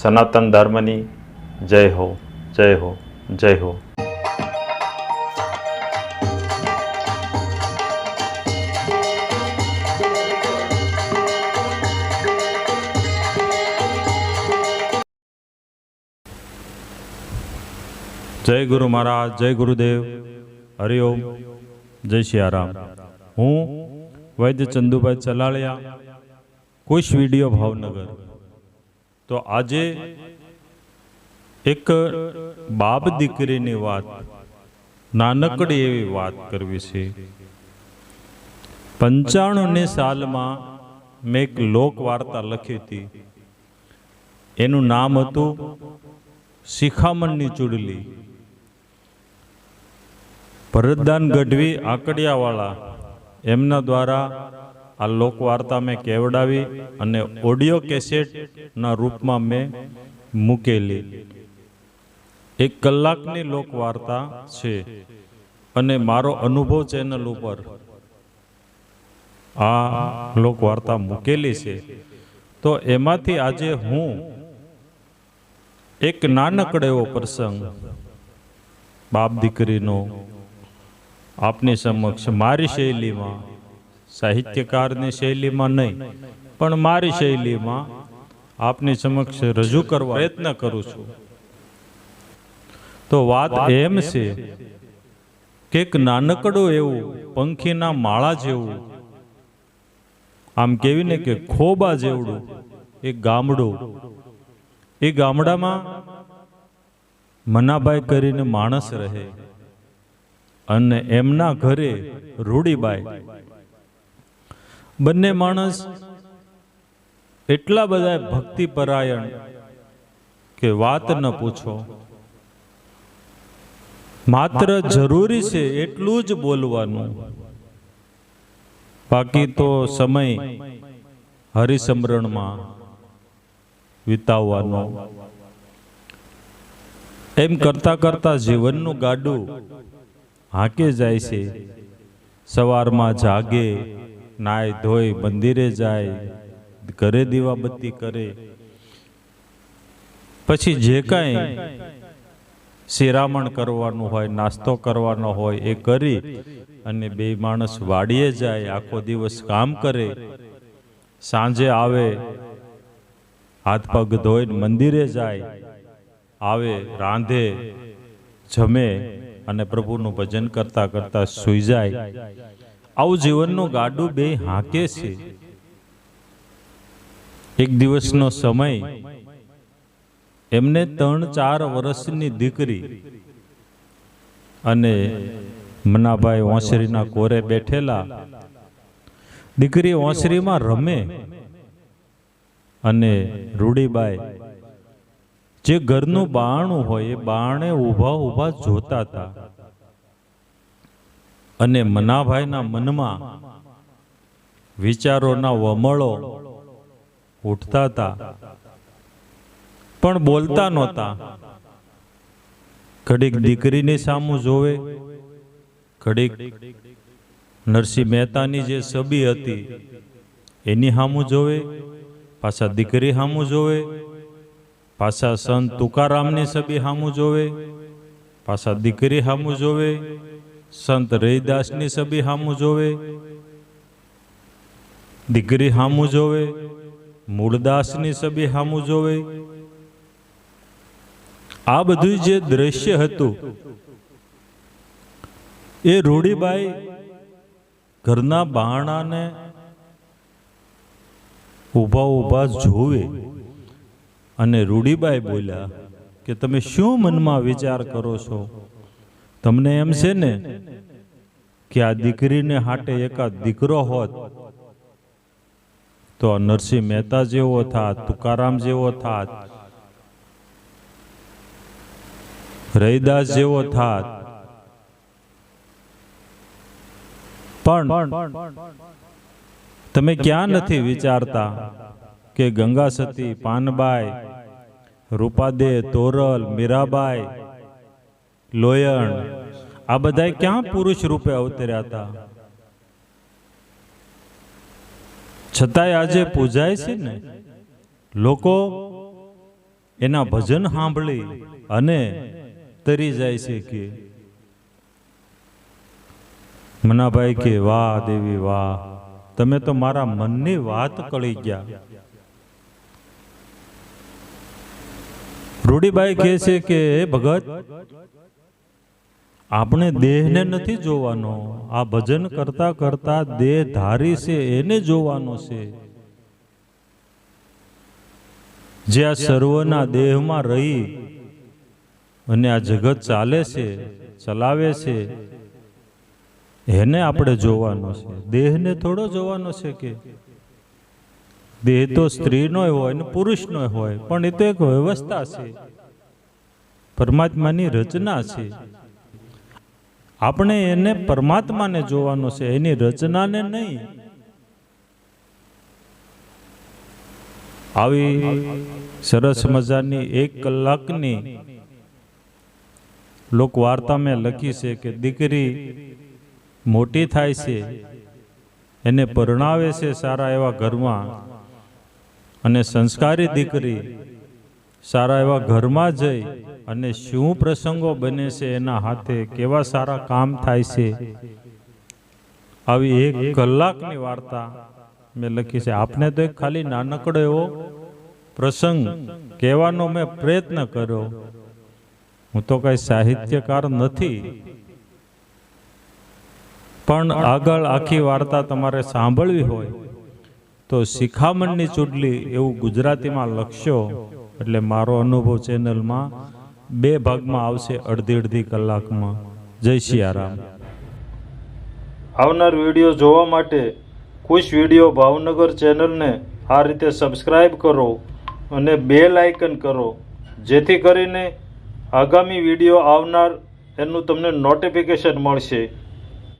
સનાતન ધર્મની જય હો જય હો જય હો જય ગુરુ મહારાજ જય ગુરુદેવ હરિઓમ જય સિયારામ હું વૈદ્ય ચંદુભાઈ ચલાળિયા કુશ વીડિયો ભાવનગર તો આજે એક બાપ દીકરીની વાત, નાનકડી એવી વાત કરવી છે. પંચાણુંની સાલમાં મેં એક લોક વાર્તા લખી હતી. એનું નામ હતું શિખામણની ચૂડલી. ભરતદાન ગઢવી આકડિયાવાળા એમના દ્વારા આ લોકવાર્તા મેં કેવડાવી અને ઓડિયો કેસેટના રૂપમાં મેં મૂકેલી. એક કલાકની લોકવાર્તા છે અને મારો અનુભવ ચેનલ ઉપર આ લોકવાર્તા મૂકેલી છે. તો એમાંથી આજે હું એક નાનકડો એવો પ્રસંગ બાપ દીકરીનો આપની સમક્ષ મારી શૈલીમાં સાહિત્યકારની શૈલીમાં નહીં, પણ મારી શૈલીમાં આપની સમક્ષ રજૂ કરવા પ્રયત્ન કરું છું. તો વાત એમ છે કે એક નાનકડું એવું પંખીના માળા જેવું, આમ કેવી ને કે ખોબા જેવડું એક ગામડું, એ ગામડામાં મનાભાઈ કરીને માણસ રહે અને એમના ઘરે રૂડીબાઈ બંને માણસ એટલા બધા ભક્તિપરાયણ કે વાત ન પૂછો. માત્ર જરૂરી છે એટલું જ બોલવાનું. બાકી તો સમય હરિસમરણમાં વિતાવવાનો. એમ કરતા કરતા જીવનનું ગાડું હાંકે જાય છે. સવારમાં જાગે નાય ધોઈ, મંદિરે જાય, ઘરે દીવાબત્તી કરે. પછી જે કાંઈ શિરામણ કરવાનું હોય, નાસ્તો કરવાનો હોય, એ કરી અને બે માણસ વાડીએ જાય, આખો દિવસ કામ કરે. સાંજે આવે, હાથ પગ ધોઈને મંદિરે જાય, આવે, રાંધે, જમે અને પ્રભુનું ભજન કરતા કરતા સૂઈ જાય. આવું જીવનનું ગાડું બે હાંકે છે. એક દિવસનો સમય. એમને ત્રણ ચાર વર્ષની દીકરી અને મનાભાઈ ઓસરીના કોરે બેઠેલા. દીકરી ઓસરીમાં રમે અને રૂડીબાઈ, જે ઘરનું બાણું હોય એ બાણે ઊભા ઊભા જોતા હતા. અને મનાભાઈના મનમાં વિચારોના વમળો ઉઠતા હતા. પણ બોલતા નહોતા. ઘડીક દીકરીની સામું જોવે. ઘડીક નરસિંહ મહેતાની જે છબી હતી, એની સામું જોવે. પાછા દીકરી સામું જોવે. પાછા સંત તુકારામની છબી સામું જોવે. પાછા દીકરી સામું જોવે. સંત રૈદાસની સભી હામું જોવે, દીકરી હામું જોવે, મૂળદાસની સભી હામું જોવે. આ બધું જે દ્રશ્ય હતું, એ રૂડીબાઈ ઘરના બાણાને ઊભા ઊભા જોવે અને રૂડીબાઈ બોલ્યા કે તમે શું મનમાં વિચાર કરો છો? તમને એમ છે ને કે આ દીકરીને હાટે એકાદ દીકરો હોત, તો નરસિંહ મહેતા જેવો થાત, તુકારામ જેવો થાત રહીદાસ જેવો થાત. પણ તમે ક્યાં નથી વિચારતા કે ગંગા સતી, પાનબાઈ, રૂપાદે, તોરલ, મીરાબાઈ લોયણ, આ બધા ક્યાં પુરુષ રૂપે અવતર્યા હતા છતાંય આજે પૂજાય છે ને? લોકો એના ભજન સાંભળી અને તરી જાય છે કે, મનાભાઈ કે, વાહ દેવી, વાહ, તમે તો મારા મનની વાત કળી ગયા. રૂડીબાઈ કહે છે કે ભગત આપણે દેહને નથી જોવાનો. આ ભજન કરતા કરતા દેહ ધારી છે, એને જોવાનો છે. જે આ સર્વના દેહમાં રહી અને આ જગત ચાલે છે, ચલાવે છે, એને આપણે જોવાનો છે. દેહને થોડો જોવાનો છે કે દેહ તો સ્ત્રીનો હોય ને પુરુષનો હોય, પણ એ તો એક વ્યવસ્થા છે. પરમાત્માની રચના છે. આપણે એને પરમાત્માને જોવાનો છે, એની રચનાને નહીં. આવી સરસ મજાની એક કલાકની લોકવાર્તા મેં લખી છે કે દીકરી મોટી થાય છે, એને પરણાવે છે સારા એવા ઘરમાં અને સંસ્કારી દીકરી સારા એવા ઘરમાં જઈ અને શું પ્રસંગો બને છે એના હાથે કેવા સારા કામ થાય છે? આવી એક કલાકની વાર્તા મેં લખી છે. આપને તો ખાલી નાનકડો એવો પ્રસંગ કહેવાનો મેં પ્રયત્ન કર્યો. હું તો કઈ સાહિત્યકાર નથી. પણ આગળ આખી વાર્તા તમારે સાંભળવી હોય તો શિખામણની ચૂંટલી એવું ગુજરાતીમાં લખશો. એટલે મારો અનુભવ ચેનલમાં બે ભાગમાં આવશે અડધી અડધી કલાકમાં. જય સિયારામ. આવનાર વીડિયો જોવા માટે ખુશ વીડિયો ભાવનગર ચેનલને આ રીતે સબસ્ક્રાઈબ કરો અને બેલ આઇકન કરો. જેથી કરીને આગામી વીડિયો આવનાર એનું તમને નોટિફિકેશન મળશે.